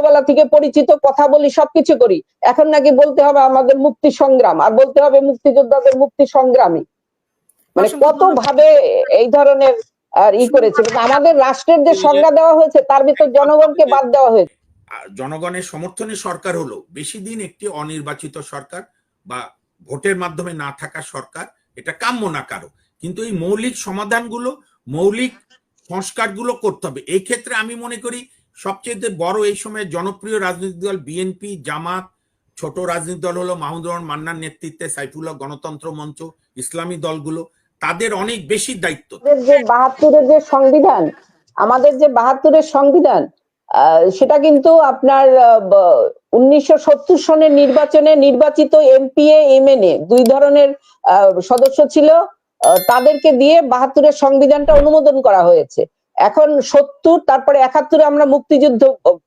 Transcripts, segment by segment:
ছোটবেলা থেকে পরিচিত কথা বলি সবকিছু করি। এখন নাকি বলতে হবে আমাদের মুক্তি সংগ্রাম আর বলতে হবে মুক্তিযোদ্ধাদের মুক্তি সংগ্রামী। মানে কত ভাবে এই ধরনের আর ই করেছে আমাদের রাষ্ট্রের যে সংজ্ঞা দেওয়া হয়েছে তার ভিতর জনগণকে বাদ দেওয়া হয়েছে। জনগণের সমর্থনে সরকার হলো বেশি দিন একটি অনির্বাচিত সরকার বা ভোটের মাধ্যমে না থাকা সরকার এটা কাম্য না কারও। কিন্তু এই মৌলিক সমাধানগুলো মৌলিক সংস্কারগুলো করতে হবে। এই ক্ষেত্রে আমি মনে করি সবচেয়ে বড় এই সময় জনপ্রিয় রাজনৈতিক দল বিএনপি, জামাত, ছোট রাজনৈতিক দল হলো মাহমুদুর রহমান মান্নার নেতৃত্বে সাইফুল্লাহ গণতন্ত্র মঞ্চ, ইসলামী দলগুলো। তাদের অনেক বেশি দায়িত্ব। যে বাহাত্তরের যে সংবিধান, আমাদের যে বাহাত্তরের সংবিধান সেটা কিন্তু আপনার উনিশশো সত্তর সনের নির্বাচনে নির্বাচিত এমপিএ এমএনএ দুই ধরনের সদস্য ছিল। তাদেরকে দিয়ে বাহাত্তরের সংবিধানটা অনুমোদন করা হয়েছে। এখন সত্তর, তারপরে একাত্তরে আমরা মুক্তিযুদ্ধ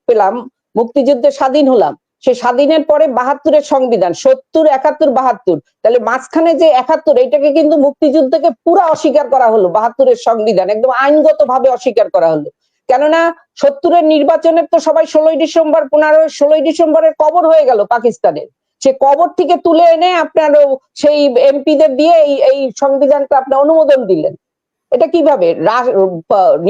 পেলাম, মুক্তিযুদ্ধে স্বাধীন হলাম। সে স্বাধীনের পরে বাহাত্তরের সংবিধান, সত্তর, একাত্তর, বাহাত্তর। তাহলে মাঝখানে যে একাত্তর, এটাকে কিন্তু মুক্তিযুদ্ধকে পুরা অস্বীকার করা হলো, বাহাত্তরের সংবিধান একদম আইনগত ভাবে অস্বীকার করা হলো। কেননা সত্তরের নির্বাচনের তো সবাই ষোলোই ডিসেম্বর পনেরো ষোলোই ডিসেম্বরের কবর হয়ে গেল পাকিস্তানের। সে কবর থেকে তুলে এনে আপনার সেই এমপিদের দিয়ে এই সংবিধানটা আপনার অনুমোদন দিলেন। এটা কীভাবে?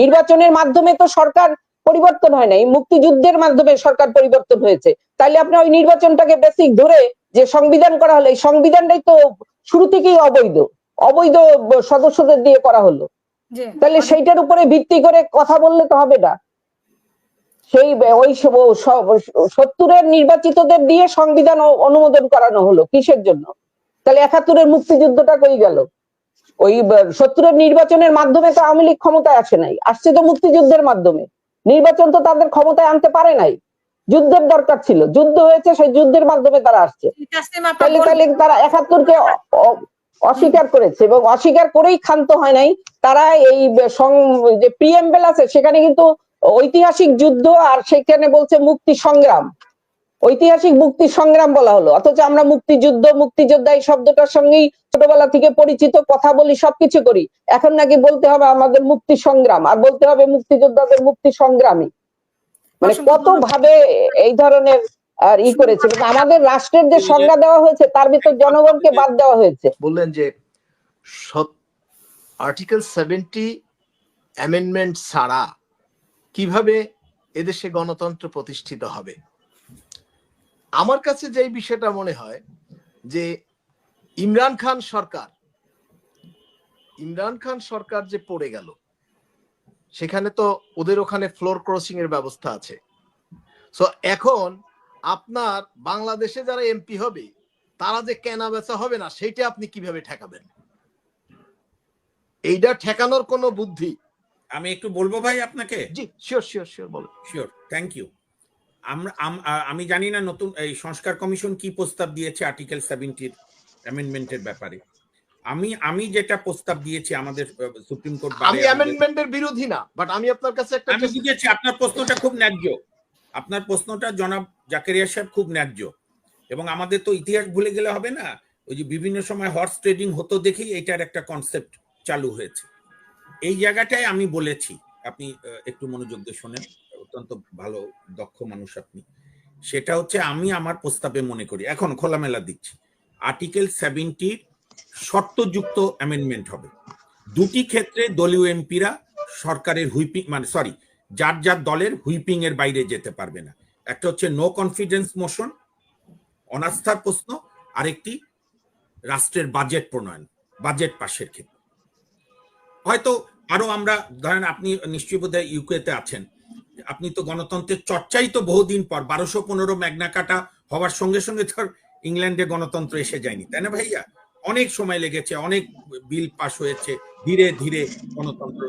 নির্বাচনের মাধ্যমে তো সরকার পরিবর্তন হয় নাই মুক্তিযুদ্ধের মাধ্যমে সরকার পরিবর্তন হয়েছে। তাইলে আপনি ওই নির্বাচনটাকে বেসিক ধরে যে সংবিধান করা হলো এই সংবিধানটাই তো শুরু থেকেই অবৈধ। অবৈধ সদস্যদের দিয়ে করা হলো। তাহলে সেইটার উপরে ভিত্তি করে কথা বললে তো হবে না। সেই ওই সত্তরের নির্বাচিতদের দিয়ে সংবিধান অনুমোদন করানো হলো কিসের জন্য? তাহলে একাত্তরের মুক্তিযুদ্ধটা কই গেল? ওই সত্তরের নির্বাচনের মাধ্যমে তো আওয়ামী লীগ ক্ষমতায় আসে নাই। আসছে তো মুক্তিযুদ্ধের মাধ্যমে। নির্বাচন তো তাদের ক্ষমতায় আনতে পারে নাই। যুদ্ধের দরকার ছিল। যুদ্ধ হয়েছে, সেই যুদ্ধের মাধ্যমে তারা আসছে। তাহলে তাহলে তারা একাত্তরকে অস্বীকার করেছে এবং অস্বীকার করেই ক্ষান্ত হয় নাই। তারা এই যে প্রিএমবেল আছে, সেখানে কিন্তু ঐতিহাসিক যুদ্ধ আর সেখানে বলছে মুক্তি সংগ্রাম। ঐতিহাসিক মুক্তি সংগ্রাম বলা হলো। অথচ আমরা মুক্তিযুদ্ধ মুক্তিযোদ্ধা এই শব্দটার সঙ্গেই ছোটবেলা থেকে পরিচিত কথা বলি সবকিছু করি। এখন নাকি বলতে হবে আমাদের মুক্তি সংগ্রাম আর বলতে হবে মুক্তিযোদ্ধাদের মুক্তি সংগ্রামী মানে কত ভাবে এই ধরনের আর ই করেছে? আমাদের রাষ্ট্রের যে সংজ্ঞা দেওয়া হয়েছে তার ভিতর জনগণকে বাদ দেওয়া হয়েছে। বললেন যে আর্টিকেল সেভেন্টি অ্যামেন্ডমেন্ট ছাড়া কীভাবে এদেশে গণতন্ত্র প্রতিষ্ঠিত হবে? আমার কাছে যে বিষয়টা মনে হয় যে ইমরান খান সরকার ইমরান খান সরকার যে পড়ে গেল সেখানে তো ওদের ওখানে ফ্লোর ক্রসিং এর ব্যবস্থা আছে। সো এখন আপনার বাংলাদেশে যারা এমপি হবে তারা যে কেনা বেচা হবে না সেটা আপনি কীভাবে ঠেকাবেন? এইটা ঠেকানোর কোনো বুদ্ধি? আমি একটু বলব ভাই আপনাকে? জি শিওর শিওর শিওর বলো শিওর থ্যাংক ইউ আমরা আমি জানি না নতুন এই সংস্কার কমিশন কি প্রস্তাব দিয়েছে আর্টিকেল সেভেন্টির অ্যামেন্ডমেন্টের ব্যাপারে। আমি আমি যেটা প্রস্তাব দিয়েছি আমাদের সুপ্রিম কোর্ট আমি অ্যামেন্ডমেন্টের বিরোধী না বাট আমি আপনার কাছে একটা আমি বুঝেছি আপনার প্রশ্নটা খুব ন্যায্য। আপনার প্রশ্নটা জনাব জাকেরিয়া সাহেব খুব ন্যায্য। এবং আমাদের তো ইতিহাস ভুলে গেলে হবে না ওই যে বিভিন্ন সময় হর্স ট্রেডিং হতো দেখেই এটার একটা কনসেপ্ট চালু হয়েছে। এই জায়গাটায় আমি বলেছি আপনি একটু মনোযোগ দিয়ে শোনেন। অত্যন্ত ভালো, দক্ষ মানুষ আপনি। সেটা হচ্ছে আমি আমার প্রস্তাবে মনে করি। এখন খোলামেলা দিচ্ছি। আর্টিকেল সেভেন্টির শর্তযুক্ত অ্যামেন্ডমেন্ট হবে। দুটি ক্ষেত্রে দলীয় এমপিরা সরকারের হুইপিং মানে সরি যার যার দলের হুইপিং এর বাইরে যেতে পারবে না। একটা হচ্ছে নো কনফিডেন্স মোশন অনাস্থার প্রশ্ন, আরেকটি রাষ্ট্রের বাজেট প্রণয়ন বাজেট পাশের ক্ষেত্রে। হয়তো আরও আমরা, ধরেন আপনি নিশ্চয়ই বোধ হয় ইউকেতে আছেন। আপনি তো গণতন্ত্রের চর্চাই তো বহুদিন পর। বারোশো পনেরো ম্যাগনা কাটা হওয়ার সঙ্গে সঙ্গে আর ইংল্যান্ডে গণতন্ত্র এসে যায়নি, তাই না ভাইয়া? অনেক সময় লেগেছে, অনেক বিল পাশ হয়েছে, ধীরে ধীরে গণতন্ত্র।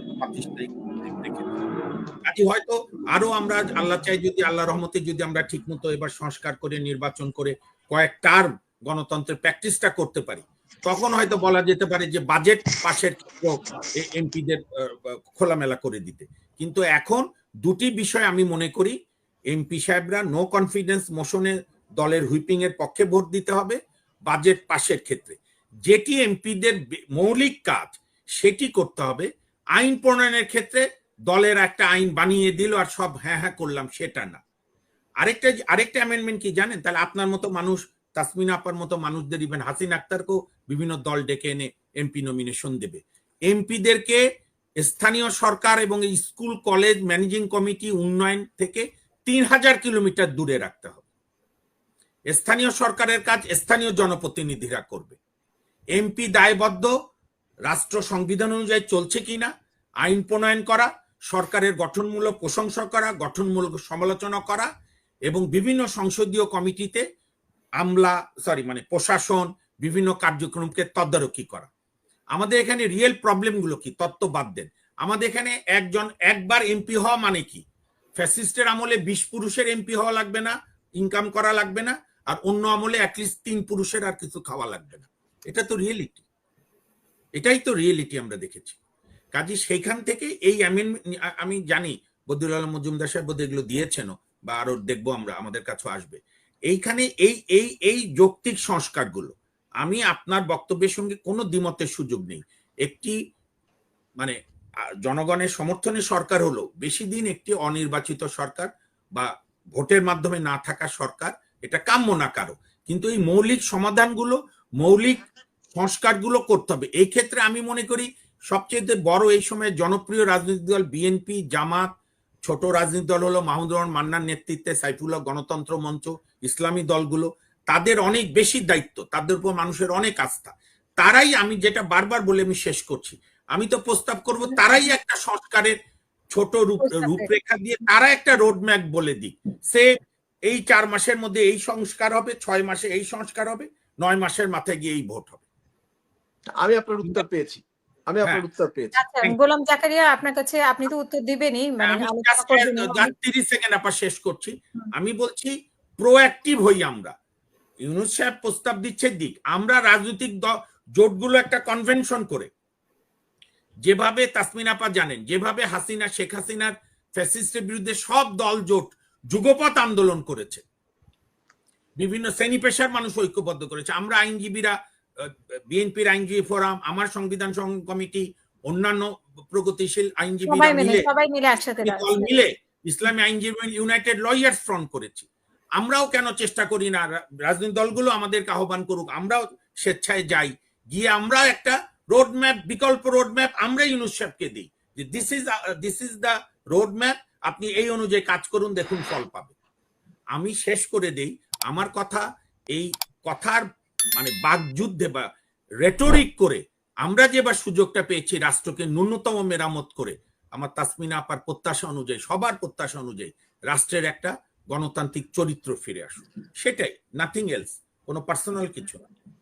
কাজে হয়তো আরও আমরা আল্লাহ চাই যদি, আল্লাহ রহমতে যদি আমরা ঠিক মতো এবার সংস্কার করে, নির্বাচন করে কয়েক টার্ম গণতন্ত্রের প্র্যাকটিসটা করতে পারি। তখন হয়তো বলা যেতে পারে যে বাজেট পাশের এমপিদের খোলামেলা করে দিতে। কিন্তু এখন দুটি বিষয় আমি মনে করি, এমপি সাহেবরা নো কনফিডেন্স মোশনে দলের হুইপিং এর পক্ষে ভোট দিতে হবে বাজেট পাশের ক্ষেত্রে। যেটি এমপিদের মৌলিক কাজ, সেটি করতে হবে। আইন প্রণয়নের ক্ষেত্রে দলের একটা আইন বানিয়ে দিল আর সব হ্যাঁ হ্যাঁ করলাম সেটা না। আরেকটা আরেকটা অ্যামেন্ডমেন্ট কি জানেন? তাহলে আপনার মতো মানুষ, তাসমিনা আপার মতো মানুষদের ইভেন হাসিন আক্তারকেও বিভিন্ন দল ডেকে এনে এমপি নমিনেশন দেবে। এমপিদেরকে স্থানীয় সরকার এবং স্কুল, কলেজ, ম্যানেজিং কমিটি উন্নয়ন থেকে তিন হাজার কিলোমিটার দূরে রাখতে হবে। স্থানীয় সরকারের কাজ স্থানীয় জনপ্রতিনিধিরা করবে। এমপি দায়বদ্ধ, রাষ্ট্র সংবিধান অনুযায়ী চলছে কিনা, আইন প্রণয়ন করা, সরকারের গঠনমূলক প্রশংসা করা, গঠনমূলক সমালোচনা করা এবং বিভিন্ন সংসদীয় কমিটিতে আমলা সরি মানে প্রশাসন, বিভিন্ন কার্যক্রমকে তদারকি করা। আমাদের এখানে রিয়েল প্রবলেমগুলো কি? তত্ত্ব বাদ দেন। আমাদের এখানে একজন একবার এমপি হওয়া মানে কি? ফ্যাসিস্টের আমলে বিশ পুরুষের এমপি হওয়া লাগবে না ইনকাম করা লাগবে না, আর অন্য আমলে অ্যাটলিস্ট তিন পুরুষের আর কিছু খাওয়া লাগবে না। এটা তো রিয়েলিটি এটাই তো রিয়েলিটি আমরা দেখেছি। কাজে সেইখান থেকে এই আমি জানি বদুল আলম, মজুমদার সাহেব বোধহয় এগুলো দিয়েছেনও, বা আরও দেখব আমরা, আমাদের কাছেও আসবে। এইখানে এই এই এই যৌক্তিক সংস্কারগুলো আমি আপনার বক্তব্যের সঙ্গে কোনো দ্বিমতের সুযোগ নেই। একটি মানে জনগণের সমর্থনে সরকার হলো, বেশি দিন একটি অনির্বাচিত সরকার বা ভোটের মাধ্যমে না থাকা সরকার, এটা কাম্য না কারও। কিন্তু এই মৌলিক সমাধানগুলো, মৌলিক সংস্কারগুলো করতে হবে। এই ক্ষেত্রে আমি মনে করি সবচেয়ে বড় এই সময় জনপ্রিয় রাজনৈতিক দল বিএনপি, জামাত, ছোট রাজনৈতিক দল হলো মাহমুদ রহমান মান্নার নেতৃত্বে সাইফুল্লাহ গণতন্ত্র মঞ্চ, ইসলামী দলগুলো। তাদের অনেক বেশি দায়িত্ব তাদের উপর মানুষের অনেক আস্থা। তারাই আমি যেটা বারবার বলে আমি শেষ করছি। আমি তো প্রস্তাব করব তারাই একটা সংস্কারের ছোট রূপ রূপরেখা দিয়ে তারা একটা রোডম্যাপ বলে দিক। সে এই চার মাসের মধ্যে এই সংস্কার হবে ছয় মাসে এই সংস্কার হবে নয় মাসের মাথায় গিয়ে এই ভোট হবে। আমি আপনার উত্তর পেয়েছি। আমি আপনার হ্যাঁ। উত্তর পেয়েছি। আচ্ছা গোলাম জাকারিয়া আপনার কাছে আপনি তো উত্তর দিবেনই মানে আমি আলোচনা just করবেনই। just 30 সেকেন্ড আপা শেষ করছি। আমি বলছি প্রোঅ্যাক্টিভ হই আমরা। ইউনুস সাহেব প্রস্তাব দিচ্ছে দিক। আমরা রাজনৈতিক জোটগুলো একটা কনভেনশন করে। যেভাবে তাসমিন আপা জানেন যেভাবে হাসিনা শেখ হাসিনার ফ্যাসিস্টের বিরুদ্ধে সব দল জোট যুগপৎ আন্দোলন করেছে। বিভিন্ন শ্রেণি পেশার মানুষ ঐক্যবদ্ধ করেছে। আমরা আইনজীবীরা বিএনপির আইনজীবী ফোরাম আমার সংবিধান কমিটি অন্যান্য প্রগতিশীল আইনজীবীরা মিলে দল মিলে ইসলামী আইনজীবী ইউনাইটেড লয়ার্স ফ্রন্ট করেছি। আমরাও কেন চেষ্টা করি না? রাজনৈতিক দলগুলো আমাদেরকে আহ্বান করুক, আমরাও স্বেচ্ছায় যাই। গিয়ে আমরা একটা রোড ম্যাপ বিকল্প রোড ম্যাপ আমরা ইউনুস দিই যে this is this is the road map আপনি এই অনুযায়ী কাজ করুন, দেখুন ফল পাবে। আমি শেষ করে দেই, আমার কথা, এই কথার মানে বাকযুদ্ধে বা রেটরিক করে আমরা যে বা সুযোগটা পেয়েছি রাষ্ট্রকে ন্যূনতম মেরামত করে, আমার তাসমিনা আপার প্রত্যাশা অনুযায়ী, সবার প্রত্যাশা অনুযায়ী, রাষ্ট্রের একটা গণতান্ত্রিক চরিত্র ফিরে আসুক। সেটাই নাথিং এলস কোনো পার্সোনাল কিছু না।